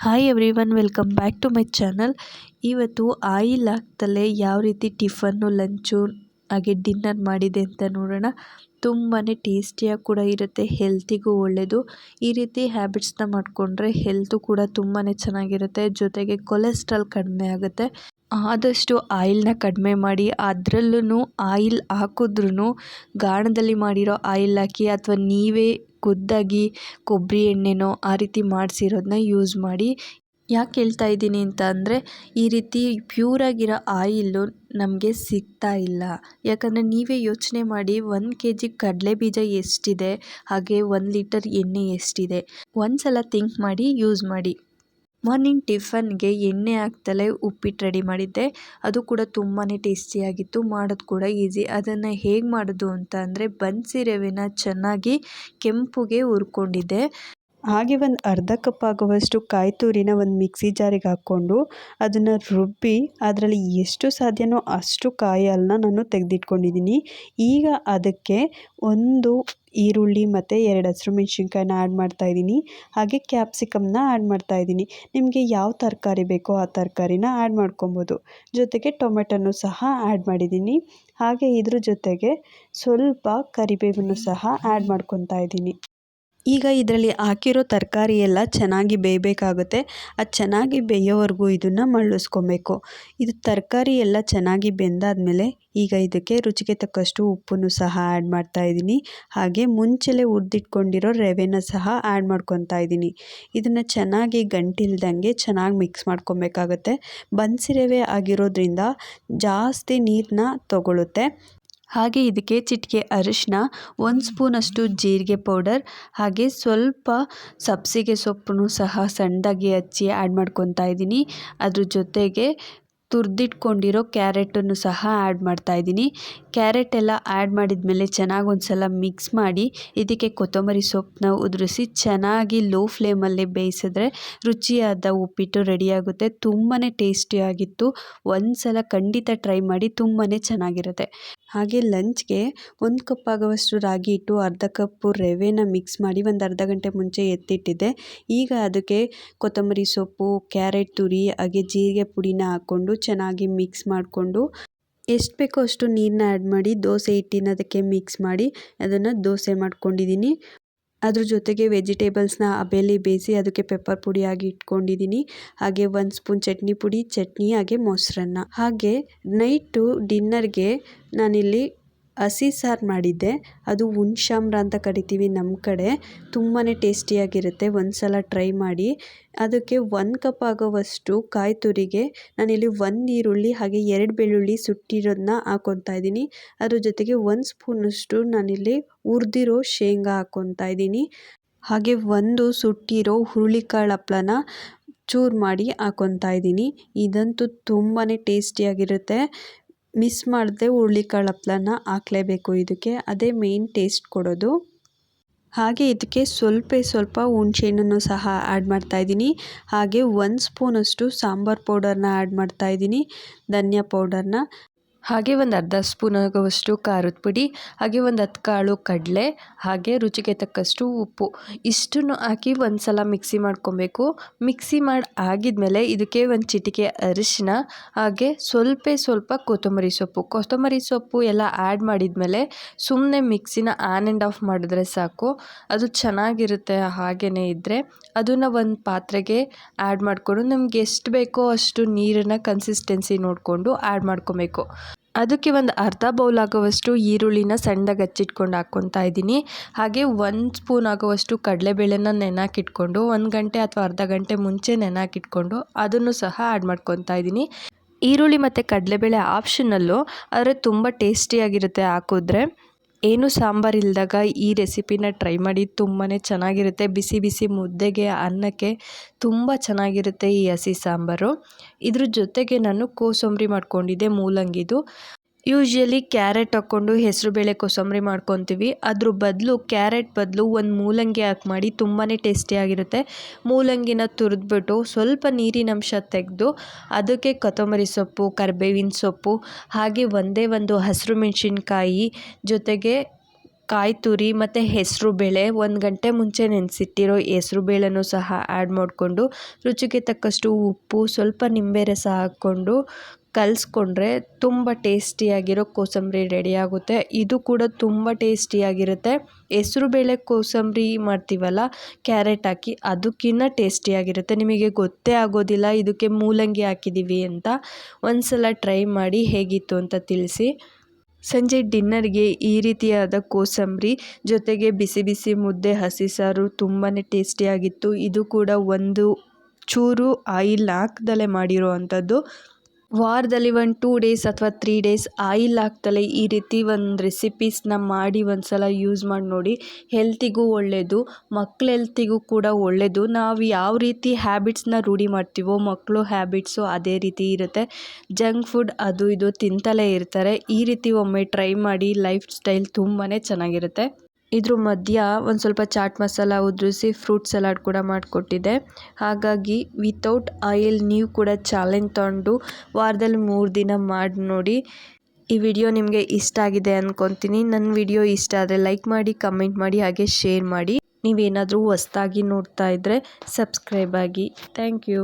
Hi everyone welcome back to my channel ಇವತ್ತು oil ಹಾಕ್ತಲೇ ಯಾವ ರೀತಿ ಟಿಫನ್ನು, ಲಂಚು, ಹಾಗೆ ಡಿನ್ನರ್ ಮಾಡಿದೆ ಅಂತ ನೋಡೋಣ. ತುಂಬಾ ಟೇಸ್ಟಿಯಾಗಿ ಕೂಡ ಇರುತ್ತೆ, ಹೆಲ್ತಿಗೂ ಒಳ್ಳೆಯದು ಈ ರೀತಿ ಹ್ಯಾಬಿಟ್ಸ್ನ ಮಾಡಿಕೊಂಡ್ರೆ ಹೆಲ್ತು ಕೂಡ ತುಂಬಾ ಚೆನ್ನಾಗಿರುತ್ತೆ. ಜೊತೆಗೆ ಕೊಲೆಸ್ಟ್ರಾಲ್ ಕಡಿಮೆ ಆಗುತ್ತೆ. ಆದಷ್ಟು ಆಯಿಲ್ನ ಕಡಿಮೆ ಮಾಡಿ ಅದ್ರಲ್ಲೂ ಆಯಿಲ್ ಹಾಕಿದ್ರೂ ಗಾಣದಲ್ಲಿ ಮಾಡಿರೋ ಆಯಿಲ್ ಹಾಕಿ ಅಥವಾ ನೀವೇ ಖುದ್ದಾಗಿ ಕೊಬ್ಬರಿ ಎಣ್ಣೆನೋ ಆ ರೀತಿ ಮಾಡಿಸಿರೋದನ್ನ ಯೂಸ್ ಮಾಡಿ. ಯಾಕೆ ಹೇಳ್ತಾ ಇದ್ದೀನಿ ಅಂತ ಅಂದರೆ, ಈ ರೀತಿ ಪ್ಯೂರಾಗಿರೋ ಆಯಿಲ್ಲು ನಮಗೆ ಸಿಗ್ತಾ ಇಲ್ಲ. ಯಾಕಂದರೆ ನೀವೇ ಯೋಚನೆ ಮಾಡಿ ಒಂದು ಕೆ ಜಿ ಕಡಲೆ ಬೀಜ ಎಷ್ಟಿದೆ, ಹಾಗೆ ಒಂದು ಲೀಟರ್ ಎಣ್ಣೆ ಎಷ್ಟಿದೆ ಒಂದು ಸಲ ಥಿಂಕ್ ಮಾಡಿ ಯೂಸ್ ಮಾಡಿ. ಮಾರ್ನಿಂಗ್ ಟಿಫನ್ಗೆ ಎಣ್ಣೆ ಹಾಕ್ದಲೇ ಉಪ್ಪಿಟ್ಟು ರೆಡಿ ಮಾಡಿದ್ದೆ. ಅದು ಕೂಡ ತುಂಬಾ ಟೇಸ್ಟಿಯಾಗಿತ್ತು ಮಾಡೋದು ಕೂಡ ಈಸಿ ಅದನ್ನು ಹೇಗೆ ಮಾಡೋದು ಅಂತ ಅಂದರೆ, ಬನ್ಸಿ ರವೆನ ಚೆನ್ನಾಗಿ ಕೆಂಪಗೆ ಹುರ್ಕೊಂಡಿದ್ದೆ. ಹಾಗೆ ಒಂದು ಅರ್ಧ ಕಪ್ ಆಗುವಷ್ಟು ಕಾಯಿ ತುರಿನ ಒಂದು ಮಿಕ್ಸಿ ಜಾರಿಗೆ ಹಾಕ್ಕೊಂಡು ಅದನ್ನು ರುಬ್ಬಿ ಅದರಲ್ಲಿ ಎಷ್ಟು ಸಾಧ್ಯನೋ ಅಷ್ಟು ಕಾಯಿ ಹಾಲನ್ನ ನಾನು ತೆಗೆದಿಟ್ಕೊಂಡಿದ್ದೀನಿ. ಈಗ ಅದಕ್ಕೆ ಒಂದು ಈರುಳ್ಳಿ ಮತ್ತು ಎರಡು ಹಸಿರು ಮೆಣಸಿನ್ಕಾಯಿನ ಆ್ಯಡ್ ಮಾಡ್ತಾಯಿದ್ದೀನಿ ಹಾಗೆ ಕ್ಯಾಪ್ಸಿಕಮ್ನ ಆ್ಯಡ್ ಮಾಡ್ತಾಯಿದ್ದೀನಿ ನಿಮಗೆ ಯಾವ ತರಕಾರಿ ಬೇಕೋ ಆ ತರಕಾರಿನ ಆ್ಯಡ್ ಮಾಡ್ಕೊಬೋದು. ಜೊತೆಗೆ ಟೊಮೆಟೊನೂ ಸಹ ಆ್ಯಡ್ ಮಾಡಿದ್ದೀನಿ. ಹಾಗೆ ಇದ್ರ ಜೊತೆಗೆ ಸ್ವಲ್ಪ ಕರಿಬೇವನ್ನು ಸಹ ಆ್ಯಡ್ ಮಾಡ್ಕೊತಾ ಇದ್ದೀನಿ. ಈಗ ಇದರಲ್ಲಿ ಹಾಕಿರೋ ತರಕಾರಿ ಎಲ್ಲ ಚೆನ್ನಾಗಿ ಬೇಯಬೇಕಾಗುತ್ತೆ. ಅದು ಚೆನ್ನಾಗಿ ಬೇಯೋವರೆಗೂ ಇದನ್ನು ಮಳ್ಳಿಸ್ಕೊಬೇಕು. ಇದು ತರಕಾರಿ ಎಲ್ಲ ಚೆನ್ನಾಗಿ ಬೆಂದಾದಮೇಲೆ ಈಗ ಇದಕ್ಕೆ ರುಚಿಗೆ ತಕ್ಕಷ್ಟು ಉಪ್ಪನ್ನು ಸಹ ಆ್ಯಡ್ ಮಾಡ್ತಾ ಇದ್ದೀನಿ. ಹಾಗೆ ಮುಂಚೆಲೇ ಹುರಿದಿಟ್ಕೊಂಡಿರೋ ರವೆನ ಸಹ ಆ್ಯಡ್ ಮಾಡ್ಕೊತಾ ಇದ್ದೀನಿ. ಇದನ್ನು ಚೆನ್ನಾಗಿ ಗಂಟಿಲ್ದಂಗೆ ಚೆನ್ನಾಗಿ ಮಿಕ್ಸ್ ಮಾಡ್ಕೊಬೇಕಾಗತ್ತೆ. ಬನ್ಸಿ ರವೆ ಆಗಿರೋದ್ರಿಂದ ಜಾಸ್ತಿ ನೀರನ್ನ ತಗೊಳ್ಳುತ್ತೆ ಹಾಗೆ ಇದಕ್ಕೆ ಚಿಟಿಕೆ ಅರಿಶಿನ ಒಂದು ಸ್ಪೂನಷ್ಟು ಜೀರಿಗೆ ಪೌಡರ್, ಹಾಗೆ ಸ್ವಲ್ಪ ಸಬ್ಬಸಿಗೆ ಸೊಪ್ಪನ್ನು ಸಹ ಸಣ್ಣದಾಗಿ ಹಚ್ಚಿ ಆ್ಯಡ್ ಮಾಡ್ಕೊತಾ ಇದ್ದೀನಿ. ಅದ್ರ ಜೊತೆಗೆ ತುರಿದಿಟ್ಕೊಂಡಿರೋ ಕ್ಯಾರೆಟನ್ನು ಸಹ ಆ್ಯಡ್ ಮಾಡ್ತಾ ಇದ್ದೀನಿ. ಕ್ಯಾರೆಟ್ ಎಲ್ಲ ಆ್ಯಡ್ ಮಾಡಿದ ಮೇಲೆ ಚೆನ್ನಾಗಿ ಒಂದು ಸಲ ಮಿಕ್ಸ್ ಮಾಡಿ ಇದಕ್ಕೆ ಕೊತ್ತಂಬರಿ ಸೊಪ್ಪನ್ನ ಉದುರಿಸಿ ಚೆನ್ನಾಗಿ ಲೋ ಫ್ಲೇಮಲ್ಲಿ ಬೇಯಿಸಿದ್ರೆ ರುಚಿಯಾದ ಉಪ್ಪಿಟ್ಟು ರೆಡಿಯಾಗುತ್ತೆ. ತುಂಬಾ ಟೇಸ್ಟಿಯಾಗಿತ್ತು ಒಂದು ಸಲ ಖಂಡಿತ ಟ್ರೈ ಮಾಡಿ ತುಂಬಾ ಚೆನ್ನಾಗಿರುತ್ತೆ. ಹಾಗೆ ಲಂಚ್ಗೆ ಒಂದು ಕಪ್ ಆಗುವಷ್ಟು ರಾಗಿ ಇಟ್ಟು ಅರ್ಧ ಕಪ್ಪು ರವೆನ ಮಿಕ್ಸ್ ಮಾಡಿ ಒಂದು ಅರ್ಧ ಗಂಟೆ ಮುಂಚೆ ಎತ್ತಿಟ್ಟಿದ್ದೆ. ಈಗ ಅದಕ್ಕೆ ಕೊತ್ತಂಬರಿ ಸೊಪ್ಪು, ಕ್ಯಾರೆಟ್ ತುರಿ, ಹಾಗೆ ಜೀರಿಗೆ ಪುಡಿನ ಹಾಕ್ಕೊಂಡು ಚೆನ್ನಾಗಿ ಮಿಕ್ಸ್ ಮಾಡಿಕೊಂಡು ಎಷ್ಟು ಬೇಕೋ ಅಷ್ಟು ನೀರನ್ನ ಆ್ಯಡ್ ಮಾಡಿ, ದೋಸೆ ಹಿಟ್ಟಿನ ಅದಕ್ಕೆ ಮಿಕ್ಸ್ ಮಾಡಿ, ಅದನ್ನು ದೋಸೆ ಮಾಡ್ಕೊಂಡಿದ್ದೀನಿ ಅದ್ರ ಜೊತೆಗೆ ವೆಜಿಟೇಬಲ್ಸ್ನ ಅಬೇಲಿ ಬೇಯಿಸಿ ಅದಕ್ಕೆ ಪೆಪ್ಪರ್ ಪುಡಿ ಆಗಿ ಇಟ್ಕೊಂಡಿದ್ದೀನಿ ಹಾಗೆ ಒಂದು ಸ್ಪೂನ್ ಚಟ್ನಿ ಪುಡಿ, ಚಟ್ನಿ ಹಾಗೆ ಮೊಸರನ್ನ. ಹಾಗೆ ನೈಟು ಡಿನ್ನರ್ಗೆ ನಾನಿಲ್ಲಿ ಹಸಿ ಸಾರು ಮಾಡಿದ್ದೆ. ಅದು ಹುಣ್ಸಾಮ್ರ ಅಂತ ಕರಿತೀವಿ ನಮ್ಮ ಕಡೆ. ತುಂಬಾ ಟೇಸ್ಟಿಯಾಗಿರುತ್ತೆ. ಒಂದು ಸಲ ಟ್ರೈ ಮಾಡಿ. ಅದಕ್ಕೆ ಒಂದು ಕಪ್ ಆಗೋವಷ್ಟು ಕಾಯಿ ತುರಿಗೆ, ನಾನಿಲ್ಲಿ ಒಂದು ಈರುಳ್ಳಿ, ಹಾಗೆ ಎರಡು ಬೆಳ್ಳುಳ್ಳಿ ಸುಟ್ಟಿರೋದನ್ನ ಹಾಕ್ಕೊತಾ ಇದ್ದೀನಿ. ಅದ್ರ ಜೊತೆಗೆ ಒಂದು ಸ್ಪೂನಷ್ಟು ನಾನಿಲ್ಲಿ ಹುರಿದಿರೋ ಶೇಂಗಾ ಹಾಕ್ಕೊತಾ ಇದ್ದೀನಿ. ಹಾಗೆ ಒಂದು ಸುಟ್ಟಿರೋ ಹುರುಳಿಕಾಳು ಹಪ್ಪಳನ ಚೂರು ಮಾಡಿ ಹಾಕ್ಕೊತಾ ಇದ್ದೀನಿ. ಇದಂತೂ ತುಂಬಾ ಟೇಸ್ಟಿಯಾಗಿರುತ್ತೆ. ಮಿಸ್ ಮಾಡದೆ ಹುರುಳಿಕಾಳು ಹಪ್ಳನ ಹಾಕ್ಲೇಬೇಕು. ಇದಕ್ಕೆ ಅದೇ ಮೇಯ್ನ್ ಟೇಸ್ಟ್ ಕೊಡೋದು. ಹಾಗೆ ಇದಕ್ಕೆ ಸ್ವಲ್ಪ ಸ್ವಲ್ಪ ಹುಣ್ಸೆಹಣ್ಣನ್ನು ಸಹ ಆ್ಯಡ್ ಮಾಡ್ತಾಯಿದ್ದೀನಿ ಹಾಗೆ ಒಂದು ಸ್ಪೂನಷ್ಟು ಸಾಂಬಾರು ಪೌಡರ್ನ ಆ್ಯಡ್ ಮಾಡ್ತಾಯಿದ್ದೀನಿ ಧನಿಯಾ ಪೌಡರ್ನ ಹಾಗೆ ಒಂದು ಅರ್ಧ ಸ್ಪೂನ್ ಆಗುವಷ್ಟು ಖಾರದ ಪುಡಿ, ಹಾಗೆ ಒಂದು ಹತ್ತು ಕಾಳು ಕಡಲೆ, ಹಾಗೆ ರುಚಿಗೆ ತಕ್ಕಷ್ಟು ಉಪ್ಪು. ಇಷ್ಟನ್ನು ಹಾಕಿ ಒಂದು ಸಲ ಮಿಕ್ಸಿ ಮಾಡ್ಕೊಬೇಕು. ಮಿಕ್ಸಿ ಮಾಡಿ ಆಗಿದ್ಮೇಲೆ ಇದಕ್ಕೆ ಒಂದು ಚಿಟಿಕೆ ಅರಿಶಿನ, ಹಾಗೆ ಸ್ವಲ್ಪ ಸ್ವಲ್ಪ ಕೊತ್ತಂಬರಿ ಸೊಪ್ಪು. ಕೊತ್ತಂಬರಿ ಸೊಪ್ಪು ಎಲ್ಲ ಆ್ಯಡ್ ಮಾಡಿದ್ಮೇಲೆ ಸುಮ್ಮನೆ ಮಿಕ್ಸಿನ ಆನ್ ಆ್ಯಂಡ್ ಆಫ್ ಮಾಡಿದ್ರೆ ಸಾಕು. ಅದು ಚೆನ್ನಾಗಿರುತ್ತೆ ಹಾಗೇ ಇದ್ದರೆ ಅದನ್ನು ಒಂದು ಪಾತ್ರೆಗೆ ಆ್ಯಡ್ ಮಾಡಿಕೊಂಡು ನಮ್ಗೆ ಎಷ್ಟು ಬೇಕೋ ಅಷ್ಟು ನೀರನ್ನು ಕನ್ಸಿಸ್ಟೆನ್ಸಿ ನೋಡಿಕೊಂಡು ಆ್ಯಡ್ ಮಾಡ್ಕೊಬೇಕು. ಅದಕ್ಕೆ ಒಂದು ಅರ್ಧ ಬೌಲ್ ಆಗುವಷ್ಟು ಈರುಳ್ಳಿನ ಸಣ್ಣದಾಗಿ ಹಚ್ಚಿಟ್ಕೊಂಡು ಹಾಕ್ಕೊತಾ ಇದ್ದೀನಿ. ಹಾಗೆ ಒಂದು ಸ್ಪೂನ್ ಆಗುವಷ್ಟು ಕಡಲೆಬೇಳೆನ ನೆನೆಹಾಕಿಟ್ಕೊಂಡು ಒಂದು ಗಂಟೆ ಅಥವಾ ಅರ್ಧ ಗಂಟೆ ಮುಂಚೆ ನೆನೆಹಾಕಿಟ್ಕೊಂಡು ಅದನ್ನು ಸಹ ಆ್ಯಡ್ ಮಾಡ್ಕೊತಾ ಇದ್ದೀನಿ. ಈರುಳ್ಳಿ ಮತ್ತು ಕಡಲೆಬೇಳೆ ಆಪ್ಷನಲ್ಲು ಆದರೆ ತುಂಬ ಟೇಸ್ಟಿಯಾಗಿರುತ್ತೆ ಹಾಕಿದ್ರೆ. ಏನು ಸಾಂಬಾರು ಇಲ್ಲದಾಗ ಈ ರೆಸಿಪಿನ ಟ್ರೈ ಮಾಡಿ ತುಂಬಾ ಚೆನ್ನಾಗಿರುತ್ತೆ. ಬಿಸಿ ಬಿಸಿ ಮುದ್ದೆಗೆ, ಅನ್ನಕ್ಕೆ ತುಂಬ ಚೆನ್ನಾಗಿರುತ್ತೆ ಈ ಹಸಿ ಸಾಂಬಾರು. ಇದ್ರ ಜೊತೆಗೆ ನಾನು ಕೋಸಂಬರಿ ಮಾಡಿಕೊಂಡಿದ್ದೆ, ಮೂಲಂಗಿದು. ಯೂಶ್ವಲಿ ಕ್ಯಾರೆಟ್ ಹಾಕ್ಕೊಂಡು ಹೆಸರುಬೇಳೆ ಕೋಸಂಬರಿ ಮಾಡ್ಕೊತೀವಿ. ಅದ್ರ ಬದಲು ಕ್ಯಾರೆಟ್ ಬದಲು ಒಂದು ಮೂಲಂಗಿ ಹಾಕಿ ಮಾಡಿ ತುಂಬಾ ಟೇಸ್ಟಿಯಾಗಿರುತ್ತೆ ಮೂಲಂಗಿನ ತುರಿದ್ಬಿಟ್ಟು ಸ್ವಲ್ಪ ನೀರಿನಂಶ ತೆಗೆದು ಅದಕ್ಕೆ ಕೊತ್ತಂಬರಿ ಸೊಪ್ಪು, ಕರಿಬೇವಿನ ಸೊಪ್ಪು, ಹಾಗೆ ಒಂದೇ ಒಂದು ಹಸಿರು ಮೆಣಸಿನ್ಕಾಯಿ ಜೊತೆಗೆ ಕಾಯಿ ತುರಿ ಮತ್ತು ಹೆಸರು ಬೇಳೆ ಒಂದು ಗಂಟೆ ಮುಂಚೆ ನೆನೆಸಿಟ್ಟಿರೋ ಹೆಸರು ಬೇಳೆನೂ ಸಹ ಆ್ಯಡ್ ಮಾಡಿಕೊಂಡು ರುಚಿಗೆ ತಕ್ಕಷ್ಟು ಉಪ್ಪು, ಸ್ವಲ್ಪ ನಿಂಬೆ ರಸ ಹಾಕ್ಕೊಂಡು ಕಲಿಸ್ಕೊಂಡ್ರೆ ತುಂಬ ಟೇಸ್ಟಿಯಾಗಿರೋ ಕೋಸಂಬರಿ ರೆಡಿಯಾಗುತ್ತೆ ಇದು ಕೂಡ ತುಂಬ ಟೇಸ್ಟಿಯಾಗಿರುತ್ತೆ. ಹೆಸರು ಬೇಳೆ ಕೋಸಂಬರಿ ಮಾಡ್ತೀವಲ್ಲ, ಕ್ಯಾರೆಟ್ ಹಾಕಿ ಅದಕ್ಕಿಂತ ಟೇಸ್ಟಿಯಾಗಿರುತ್ತೆ. ನಿಮಗೆ ಗೊತ್ತೇ ಆಗೋದಿಲ್ಲ ಇದಕ್ಕೆ ಮೂಲಂಗಿ ಹಾಕಿದ್ದೀವಿ ಅಂತ. ಒಂದು ಸಲ ಟ್ರೈ ಮಾಡಿ ಹೇಗಿತ್ತು ಅಂತ ತಿಳಿಸಿ. ಸಂಜೆ ಡಿನ್ನರ್ಗೆ ಈ ರೀತಿಯಾದ ಕೋಸಂಬರಿ ಜೊತೆಗೆ ಬಿಸಿ ಬಿಸಿ ಮುದ್ದೆ, ಹಸಿ ಸಾರು ತುಂಬಾ ಟೇಸ್ಟಿಯಾಗಿತ್ತು. ಇದು ಕೂಡ ಒಂದು ಚೂರು ಆಯಿಲ್ ಹಾಕ್ದಲೆ ಮಾಡಿರೋ ಅಂಥದ್ದು ವಾರದಲ್ಲಿ ಒಂದು ಟೂ ಡೇಸ್ ಅಥವಾ ತ್ರೀ ಡೇಸ್ ಆಯಿಲ್ ಹಾಕ್ದಲೇ ಈ ರೀತಿ ಒಂದು ರೆಸಿಪೀಸ್ನ ಮಾಡಿ ಒಂದು ಸಲ ಯೂಸ್ ಮಾಡಿ ನೋಡಿ. ಹೆಲ್ತಿಗೂ ಒಳ್ಳೆಯದು ಮಕ್ಳ ಹೆಲ್ತಿಗೂ ಕೂಡ ಒಳ್ಳೆಯದು ನಾವು ಯಾವ ರೀತಿ ಹ್ಯಾಬಿಟ್ಸ್ನ ರೂಢಿ ಮಾಡ್ತೀವೋ ಮಕ್ಕಳು ಹ್ಯಾಬಿಟ್ಸು ಅದೇ ರೀತಿ ಇರುತ್ತೆ. ಜಂಕ್ ಫುಡ್ ಅದು ಇದು ತಿಂತಲೇ ಇರ್ತಾರೆ. ಈ ರೀತಿ ಒಮ್ಮೆ ಟ್ರೈ ಮಾಡಿ ಲೈಫ್ ಸ್ಟೈಲ್ ತುಂಬಾ ಚೆನ್ನಾಗಿರುತ್ತೆ. ಇದ್ರ ಮಧ್ಯ ಒಂದು ಸ್ವಲ್ಪ ಚಾಟ್ ಮಸಾಲ ಉದುರಿಸಿ ಫ್ರೂಟ್ ಸಲಾಡ್ ಕೂಡ ಮಾಡಿಕೊಟ್ಟಿದ್ದೆ. ಹಾಗಾಗಿ ವಿತೌಟ್ ಆಯಿಲ್ ನೀವು ಕೂಡ ಚಾಲೆಂಜ್ ತಗೊಂಡು ವಾರದಲ್ಲಿ ಮೂರು ದಿನ ಮಾಡಿ ನೋಡಿ. ಈ ವಿಡಿಯೋ ನಿಮಗೆ ಇಷ್ಟ ಆಗಿದೆ ಅಂದ್ಕೊತೀನಿ ನನ್ನ ವಿಡಿಯೋ ಇಷ್ಟ ಆದರೆ ಲೈಕ್ ಮಾಡಿ ಕಮೆಂಟ್ ಮಾಡಿ, ಹಾಗೆ ಶೇರ್ ಮಾಡಿ. ನೀವೇನಾದರೂ ಹೊಸ್ದಾಗಿ ನೋಡ್ತಾ ಇದ್ದರೆ ಸಬ್ಸ್ಕ್ರೈಬ್ ಆಗಿ. Thank you